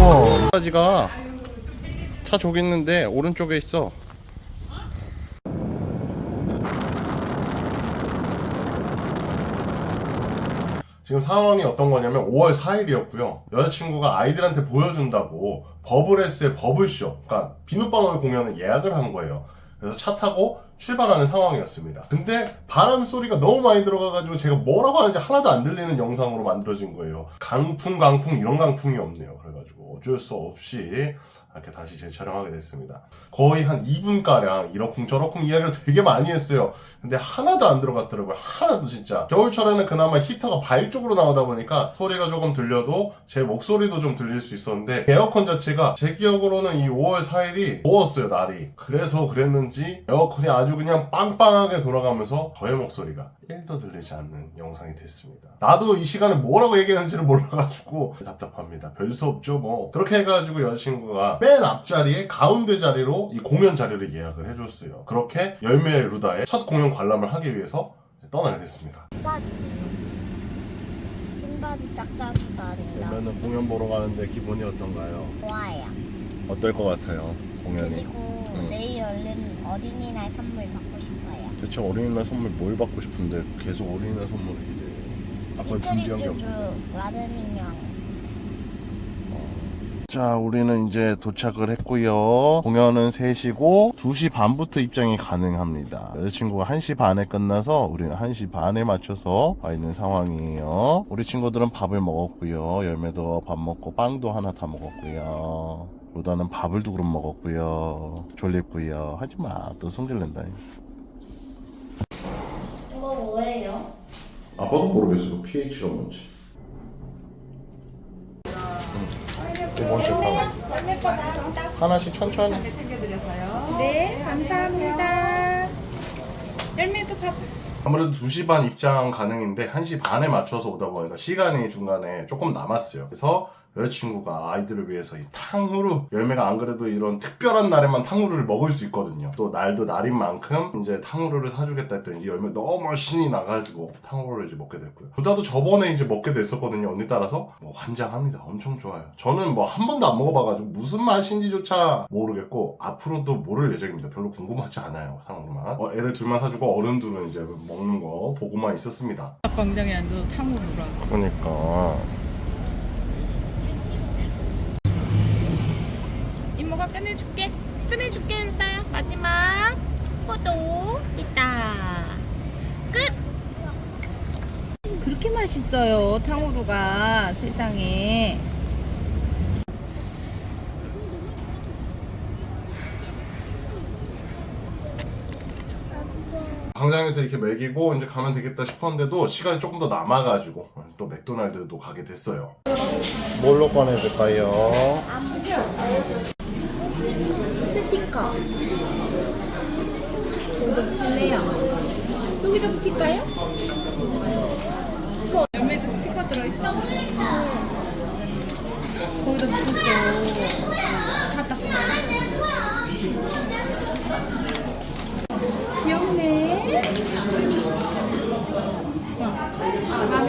우와. 바지가 차 저기 있는데 오른쪽에 있어. 지금 상황이 어떤 거냐면 5월 4일이었고요. 여자친구가 아이들한테 보여준다고 버블에스의 버블쇼, 그러니까 비눗방울 공연을 예약을 한 거예요. 그래서 차 타고 출발하는 상황이었습니다. 근데 바람 소리가 너무 많이 들어가가지고 제가 뭐라고 하는지 하나도 안 들리는 영상으로 만들어진 거예요. 강풍, 강풍 이런 강풍이 없네요. 그래가지고 어쩔 수 없이 이렇게 다시 재촬영하게 됐습니다. 거의 한 2분가량 이러쿵 저러쿵 이야기를 되게 많이 했어요. 근데 하나도 안 들어갔더라고요. 하나도 진짜. 겨울철에는 그나마 히터가 발 쪽으로 나오다 보니까 소리가 조금 들려도 제 목소리도 좀 들릴 수 있었는데 에어컨 자체가 제 기억으로는 이 5월 4일이 더웠어요, 날이. 그래서 그랬는지 에어컨이 아주 그냥 빵빵하게 돌아가면서 저의 목소리가 1도 들리지 않는 영상이 됐습니다. 나도 이 시간에 뭐라고 얘기하는지를 몰라가지고 답답합니다. 별 수 없죠, 뭐. 그렇게 해가지고 여자친구가 맨 앞자리에 가운데 자리로 이 공연 자리를 예약을 해줬어요. 그렇게 열매의 루다의 첫 공연 관람을 하기 위해서 떠나게 됐습니다. 신발이 짝짝이다래요. 그러면 공연 보러 가는데 기분이 어떤가요? 좋아요. 어떨 것 같아요? 공연이. 그리고 응. 내일 얼른 어린이날 선물 받고 싶어요. 대체 어린이날 선물 뭘 받고 싶은데 계속 어린이날 선물을 기대해. 아빠 준비한 게 없는데. 마른 인형. 자, 우리는 이제 도착을 했고요. 공연은 3시고 2시 반부터 입장이 가능합니다. 여자친구가 1시 반에 끝나서 우리는 1시 반에 맞춰서 와 있는 상황이에요. 우리 친구들은 밥을 먹었고요. 열매도 밥 먹고 빵도 하나 다 먹었고요. 로다는 밥을 두 그릇 먹었고요. 졸립고요. 하지마. 또 성질낸다. 이거 뭐예요? 아빠도 모르겠어. pH가 뭔지. 두 번째 타워. 하나씩 천천히. 네, 감사합니다. 열매도 밥. 아무래도 2시 반 입장 가능인데 1시 반에 맞춰서 오다 보니까 시간이 중간에 조금 남았어요. 그래서 여자친구가 아이들을 위해서 이 탕후루 열매가 안 그래도 이런 특별한 날에만 탕후루를 먹을 수 있거든요. 또 날도 날인 만큼 이제 탕후루를 사주겠다 했더니 이 열매 너무 신이 나가지고 탕후루를 이제 먹게 됐고요. 보다도 저번에 이제 먹게 됐었거든요. 언니 따라서 뭐 환장합니다. 엄청 좋아요. 저는 뭐 한 번도 안 먹어봐가지고 무슨 맛인지조차 모르겠고 앞으로도 모를 예정입니다. 별로 궁금하지 않아요. 탕후루만. 어, 애들 둘만 사주고 어른들은 이제 먹는 거 보고만 있었습니다. 광장에 앉아서 탕후루라. 그러니까 이모가 꺼내줄게. 꺼내줄게, 루다야. 마지막. 포도. 있다. 끝! 그렇게 맛있어요, 탕후루가. 세상에. 광장에서 이렇게 먹이고 이제 가면 되겠다 싶었는데도 시간이 조금 더 남아가지고 또 맥도날드도 가게 됐어요. 뭘로 꺼내줄까요? 스티커. 여기다 붙일래요? 여기다 붙일까요? 뭐, 열매도 스티커 들어있어? 거기다 붙였어. 갖다 귀엽네. 마음에 들어.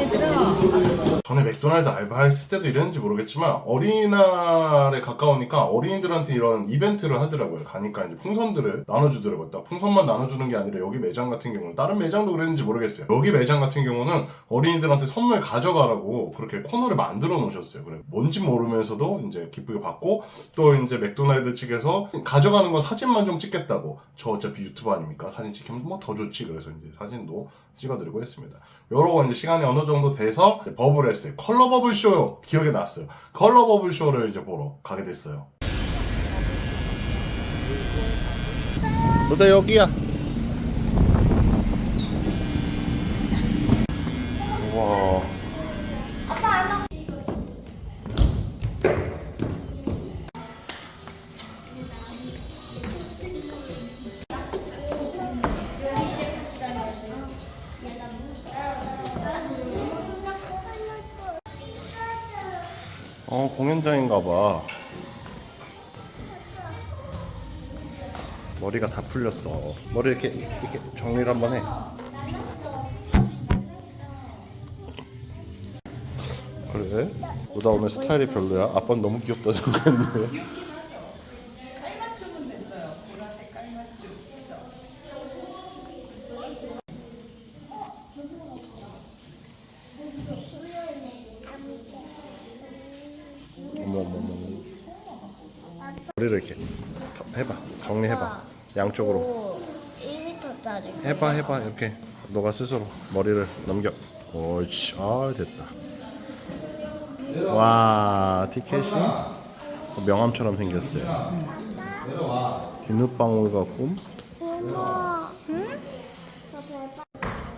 전에 맥도날드 알바했을 때도 이랬는지 모르겠지만 어린이날에 가까우니까 어린이들한테 이런 이벤트를 하더라고요. 가니까 이제 풍선들을 나눠주더라고요. 딱 풍선만 나눠주는 게 아니라 여기 매장 같은 경우는 다른 매장도 그랬는지 모르겠어요. 여기 매장 같은 경우는 어린이들한테 선물 가져가라고 그렇게 코너를 만들어 놓으셨어요. 그래 뭔지 모르면서도 이제 기쁘게 받고 또 이제 맥도날드 측에서 가져가는 거 사진만 좀 찍겠다고 저 어차피 유튜브 아닙니까? 사진 찍히면 뭐 더 좋지. 그래서 이제 사진도 찍어드리고 했습니다. 요러고 이제 시간이 어느 정도 돼서 버블에 스 컬러 버블 쇼 기억에 났어요. 컬러 버블 쇼를 이제 보러 가게 됐어요. 너다 여기야. 어 공연장인가 봐. 머리가 다 풀렸어. 머리 이렇게 이렇게 정리를 한번 해. 그래? 너나 오늘 스타일이 별로야? 아빠는 너무 귀엽다 생각했는데. 어머 어머 어머 머리를 이렇게 더- 해봐 정리해봐 양쪽으로. 1m짜리. 해봐 해봐 이렇게. 너가 스스로 머리를 넘겨. 옳지. 아 됐다. 와 티켓이 명함처럼 생겼어요. 비눗방울과 꿈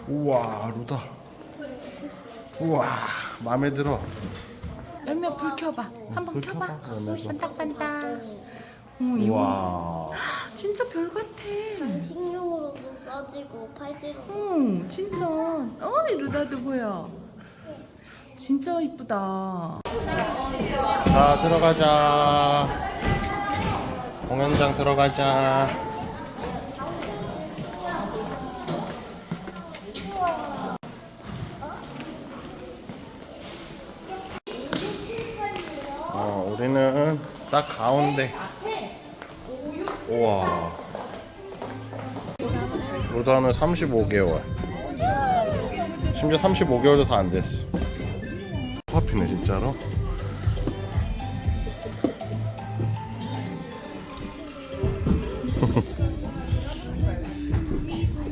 우와. 루다. 우와 마음에 들어. 열매 불 켜봐. 한번 불 켜봐. 반딱반딱. 어, 이거. 우와 진짜 별 같아. 식용으로도 써지고 팔찌로. 어, 진짜. 어이 루다도 보여. 진짜 이쁘다. 자 들어가자 공연장 들어가자 어 우리는 딱 가운데 우와 루다는 35개월 심지어 35개월도 다 안 됐어 코앞이네 진짜로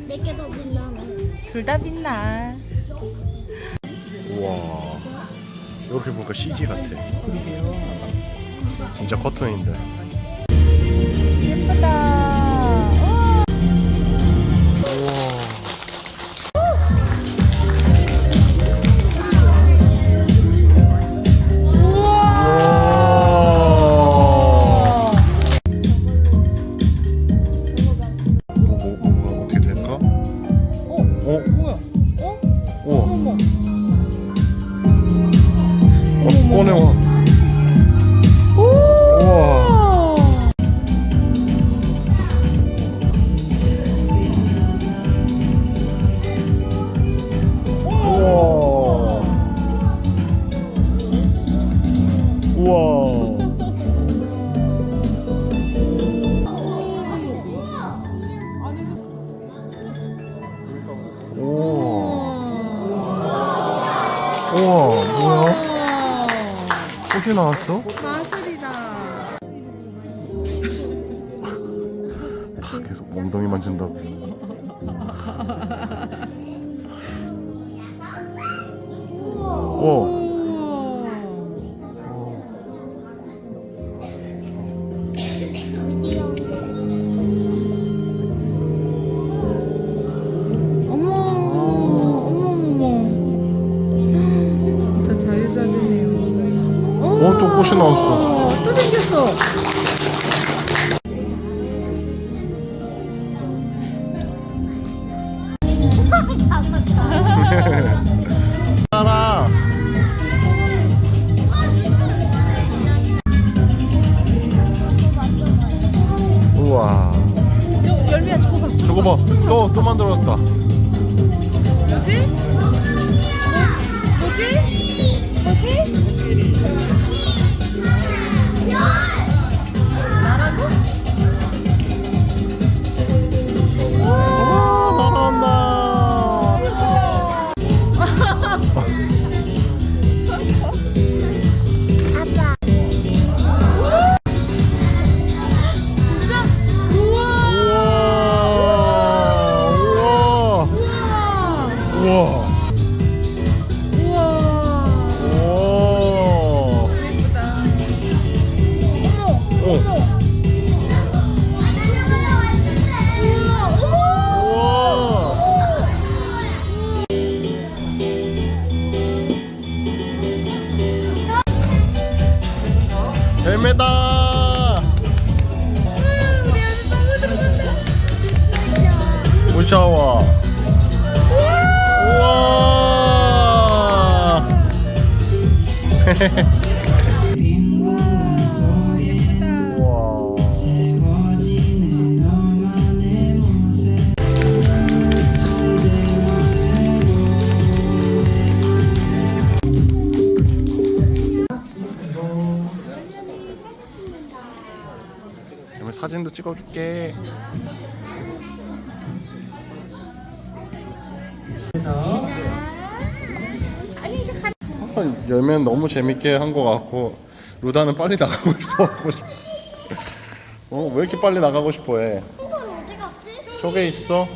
내게 더 빛나네. 둘 다 빛나. 우와 이렇게 보니까 CG 같아. 진짜 커튼인데 꺼내와. 우와 우와 뭐야 꽃이 나왔어? 마술이다. 다 계속 엉덩이 만진다고 오어 어, 또꽃 들어간다. 무서워 우와 찍 찍어줄게. 아니 이제 가. 열면 너무 재밌게 한 것 같고 루다는 빨리 나가고 싶어 하고 어, 왜 이렇게 빨리 나가고 싶어 해? 이건 어디 갔지? 저게 있어.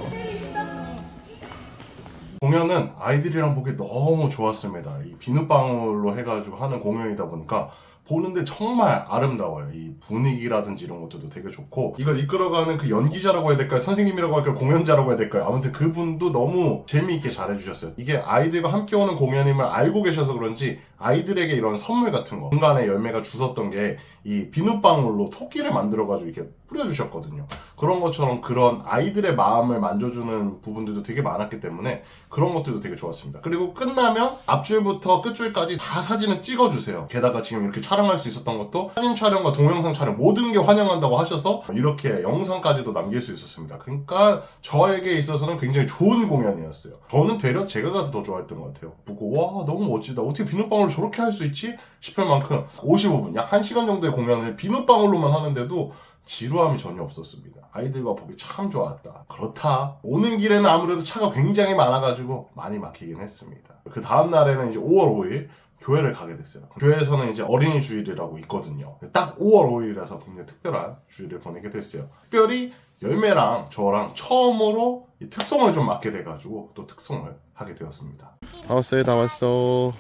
공연은 아이들이랑 보기 너무 좋았습니다. 이 비눗방울로 해가지고 하는 공연이다 보니까 보는데 정말 아름다워요. 이 분위기라든지 이런 것들도 되게 좋고 이걸 이끌어가는 그 연기자라고 해야 될까요? 선생님이라고 할까요? 공연자라고 해야 될까요? 아무튼 그분도 너무 재미있게 잘해주셨어요. 이게 아이들과 함께 오는 공연임을 알고 계셔서 그런지 아이들에게 이런 선물 같은 거 중간에 열매가 주웠던 게 이 비눗방울로 토끼를 만들어가지고 이렇게 뿌려주셨거든요. 그런 것처럼 그런 아이들의 마음을 만져주는 부분들도 되게 많았기 때문에 그런 것들도 되게 좋았습니다. 그리고 끝나면 앞줄부터 끝줄까지 다 사진을 찍어주세요. 게다가 지금 이렇게 촬영 할 수 있었던 것도 사진 촬영과 동영상 촬영 모든 게 환영한다고 하셔서 이렇게 영상까지도 남길 수 있었습니다. 그러니까 저에게 있어서는 굉장히 좋은 공연이었어요. 저는 되려 제가 가서 더 좋아했던 것 같아요. 보고 와 너무 멋지다. 어떻게 비눗방울 저렇게 할 수 있지? 싶을 만큼 55분 약 1시간 정도의 공연을 비눗방울로만 하는데도 지루함이 전혀 없었습니다. 아이들과 보기 참 좋았다. 그렇다. 오는 길에는 아무래도 차가 굉장히 많아가지고 많이 막히긴 했습니다. 그 다음 날에는 이제 5월 5일 교회를 가게 됐어요. 교회에서는 이제 어린이 주일이라고 있거든요. 딱 5월 5일이라서 굉장히 특별한 주일을 보내게 됐어요. 특별히 열매랑 저랑 처음으로 이 특송을 좀 맡게 돼가지고 또 특송을 하게 되었습니다. 다 왔어요, 다 왔어.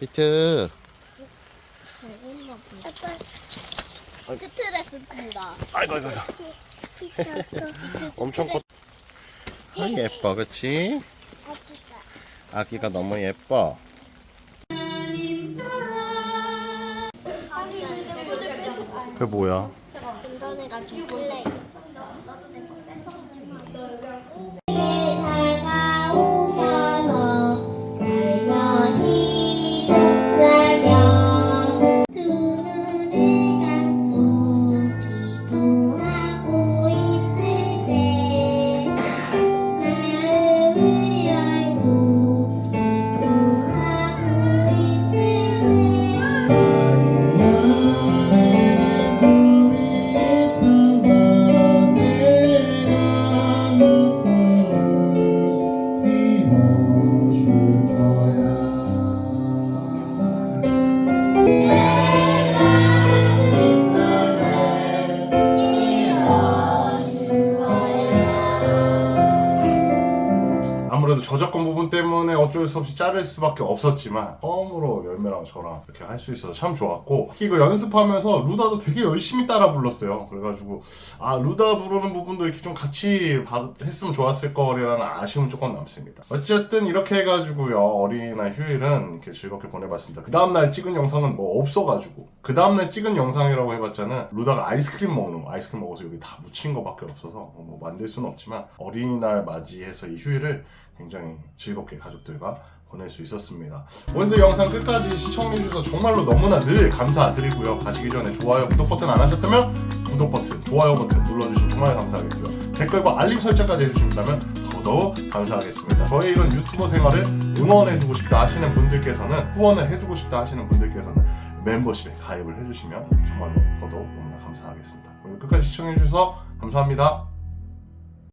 비트. 스트레스입니다. 아이고, 아이고, 아이고. 엄청 커. 아, 예뻐, 그치? 아기가 너무 예뻐. 그게 뭐야? 자를 수밖에 없었지만 처음으로 열매랑 저랑 이렇게 할 수 있어서 참 좋았고 이거 연습하면서 루다도 되게 열심히 따라 불렀어요. 그래가지고 아 루다 부르는 부분도 이렇게 좀 같이 봐- 했으면 좋았을 거라는 아쉬움 조금 남습니다. 어쨌든 이렇게 해가지고요. 어린이날 휴일은 이렇게 즐겁게 보내봤습니다. 그 다음날 찍은 영상은 뭐 없어가지고 그 다음날 찍은 영상이라고 해봤자는 루다가 아이스크림 먹는 거 아이스크림 먹어서 여기 다 묻힌 거밖에 없어서 뭐 만들 수는 없지만 어린이날 맞이해서 이 휴일을 굉장히 즐겁게 가족들과 보낼 수 있었습니다. 오늘도 영상 끝까지 시청해주셔서 정말로 너무나 늘 감사드리고요. 가시기 전에 좋아요, 구독 버튼 안 하셨다면 구독 버튼, 좋아요 버튼 눌러주시면 정말 감사하겠고요. 댓글과 알림 설정까지 해주신다면 더더욱 감사하겠습니다. 저의 이런 유튜버 생활을 응원해주고 싶다 하시는 분들께서는 후원을 해주고 싶다 하시는 분들께서는 멤버십에 가입을 해주시면 정말로 더더욱 너무나 감사하겠습니다. 오늘 끝까지 시청해주셔서 감사합니다.